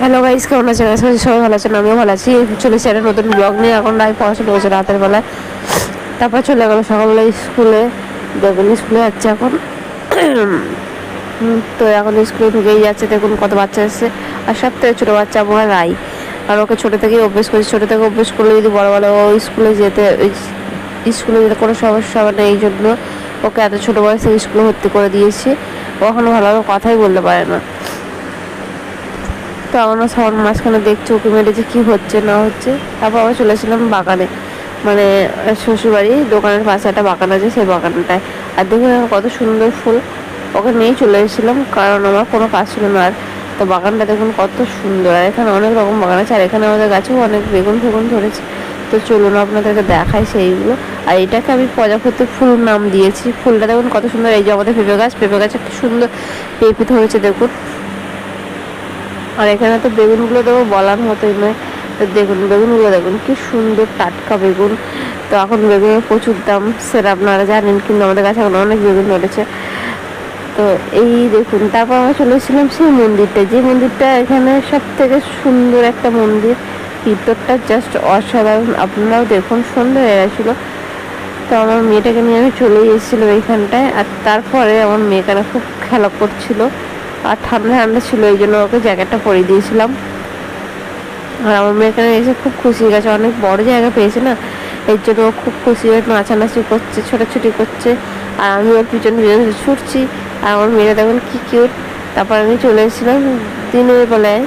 Hello guys কেমন আছেন? সবাই ভালো আছেন, আমিও ভালো আছি। চলেছি একটা নতুন ব্লগ নিয়ে, এখন লাইভ পড়াশোনা হয়েছে রাতের বেলায়। তারপর চলে গেলো সকালবেলা স্কুলে দেখুন স্কুলে যাচ্ছে এখন। তো এখন স্কুলে ঢুকেই যাচ্ছে, দেখুন কত বাচ্চা এসছে। আর সব থেকে ছোটো বাচ্চা আমার রাই। আর ওকে ছোটো থেকেই অভ্যেস করেছি। ছোটো থেকে অভ্যেস করলে যদি বড় বড় স্কুলে যেতে স্কুলে যেতে কোনো সমস্যা হবে না, এই জন্য ওকে এত ছোটো বয়স স্কুলে ভর্তি করে দিয়েছি। ও এখনও ভালোভাবে কথাই বলতে পারে না। তো আমরা সবার মাঝখানে দেখছি, ওকে মেরে যে কী হচ্ছে, না হচ্ছে। তারপর আবার চলে এসেছিলাম বাগানে। মানে শ্বশুরবাড়ি, দোকানের পাশে একটা বাগান আছে, সেই বাগানটায়। আর দেখুন কত সুন্দর ফুল। ওকে নিয়েই চলে এসেছিলাম, কারণ আমার কোনো কাজ ছিল না। আর তো বাগানটা দেখুন কত সুন্দর। আর এখানে অনেক রকম বাগান আছে, আর এখানে আমাদের গাছেও অনেক বেগুন ফেগুন ধরেছে। তো চলুন আপনাদেরকে দেখাই সেইগুলো। আর এটাকে আমি প্রজাপতি ফুল নাম দিয়েছি। ফুলটা দেখুন কত সুন্দর। এই যে আমাদের পেঁপে গাছ। পেঁপে গাছে কি সুন্দর পেঁপে ধরেছে দেখুন। আর এখানে তো বেগুনগুলো তো বলার মতোই নয়। তো দেখুন, বেগুনগুলো দেখুন, কি সুন্দর টাটকা বেগুন। তো এখন বেগুনের প্রচুর দাম। সেটা আপনারা জানেন, কিন্তু আমাদের কাছে এখন অনেক বেগুন ধরেছে। তো এই দেখুন, তারপর আমরা চলেছিলাম সেই মন্দিরটা যে মন্দিরটা এখানে সব থেকে সুন্দর একটা মন্দির। ভিতরটা জাস্ট অসাধারণ। আপনারাও দেখুন সুন্দর গেছিল। তো আমার মেয়েটাকে নিয়ে আমি চলে এসেছিলাম এইখানটায়, আর তারপরে আমার মেয়েখানে খুব খেলা করছিল। আর ঠান্ডা ঠান্ডা ছিল, এই জন্য ওকে জ্যাকেটটা পরিয়ে দিয়েছিলাম। আর আমার মেয়েখানে এসে খুব খুশি গেছে। অনেক বড় জায়গা পেয়েছে না, এর জন্য ও খুব খুশি হয়ে নাচানাচি করছে, ছোটাছুটি করছে। আর আমি ওর পিছন পিছন ছুটছি। আর আমার মেয়েটা দেখুন কি কিউট তারপর আমি চলে এসেছিলাম দিনের বেলায়।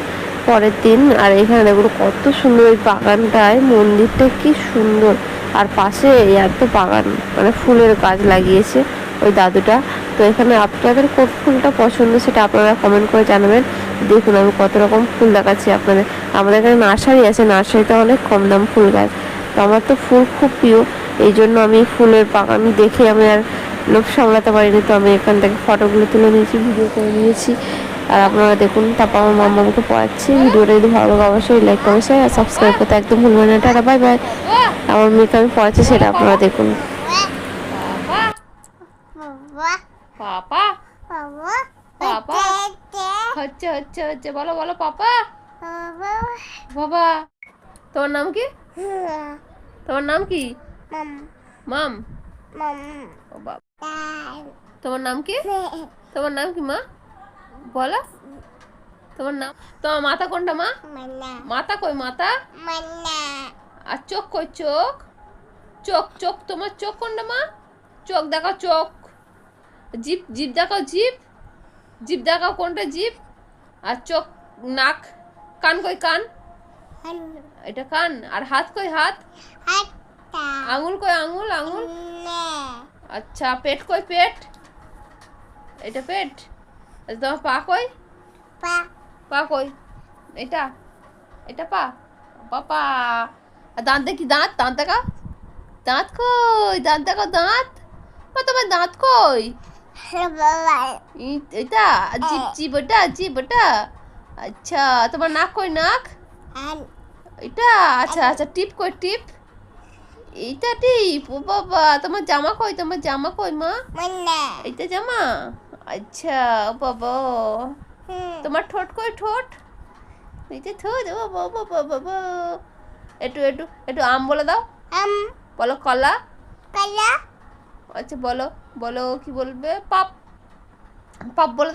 পরের দিন, আর এখানে দেখুন কত সুন্দর ওই বাগানটায়, মন্দিরটা কি সুন্দর। আর পাশে এত বাগান মানে ফুলের গাছ লাগিয়েছে ওই দাদুটা। তো এখানে আপনাদের কোন ফুলটা পছন্দ সেটা আপনারা কমেন্ট করে জানাবেন। দেখুন আমি কত রকম ফুল দেখাচ্ছি আপনাদের। আমাদের এখানে নার্সারি আছে, নার্সারিতে অনেক কম দাম ফুল গাছ। তো আমার তো ফুল খুব প্রিয়, এই জন্য আমি ফুলের বাগান দেখে আমি আর লোভ সামলাতে পারিনি। তো আমি এখান থেকে ফটোগুলো তুলে নিয়েছি ভিডিও করে নিয়েছি। আর আপনারা দেখুন তারপর আমার মাম্মা আমাকে পড়াচ্ছি। ভিডিওটা যদি ভালো লাগে অবশ্যই লাইক কমেন্ট আর সাবস্ক্রাইব করতে একদম ভুলবেন না। টাটা বাই বাই আমার মেয়েকে আমি পড়াচ্ছি সেটা আপনারা দেখুন। বাবা পাপা। বাবা হচ্ছে হচ্ছে হচ্ছে। বলো বলো পাপা। বাবা। তোমার নাম কি? তোমার নাম কি? মাম মাম। মাম। ও বাবা। তোমার নাম কি? তোমার নাম কি মা? বলো। তোমার নাম? তোমার মাথা কোনটা মা? মাথা কই মাথা? আর চোখ কই চোখ? চোখ চোখ তোমার চোখ কোনটা মা? চোখ দেখাও চোখ। জিপ জিপ দেখাও জিপ জিপ দেখাও কোনটা জিপ আর চোখ নাক কান কই কান? এটা কান। আর হাত কই হাত? আঙুল কই আঙুল? আঙুল? আচ্ছা পেট কই পেট? এটা পেট? আচ্ছা তোমার পা কই? পা। পা কই? এটা? এটা পা? পাপা আর দাঁত দেখি দাঁত? দাঁত দেখা দাঁত কই? দাঁত দেখো দাঁত। বা তোমার দাঁত কই? এটা? জিপ জিপ ওটা? জিপ ওটা? আচ্ছা তোমার নাক কই নাক? এটা? আচ্ছা আচ্ছা টিপ কই টিপ? এইটা টিপ ও বাবা। তোমার জামা কই? তোমার জামা কই মা? এইটা জামা? আচ্ছা বাবা। তোমার ঠোঁট কই ঠোঁট? এই যে ঠোঁট বাবা বাবা বাবা। একটু একটু একটু আম বলে দাও। আম। বলো কলা? কলা। আচ্ছা বলো বলো কি বলবে? পাপ। পাপ বলে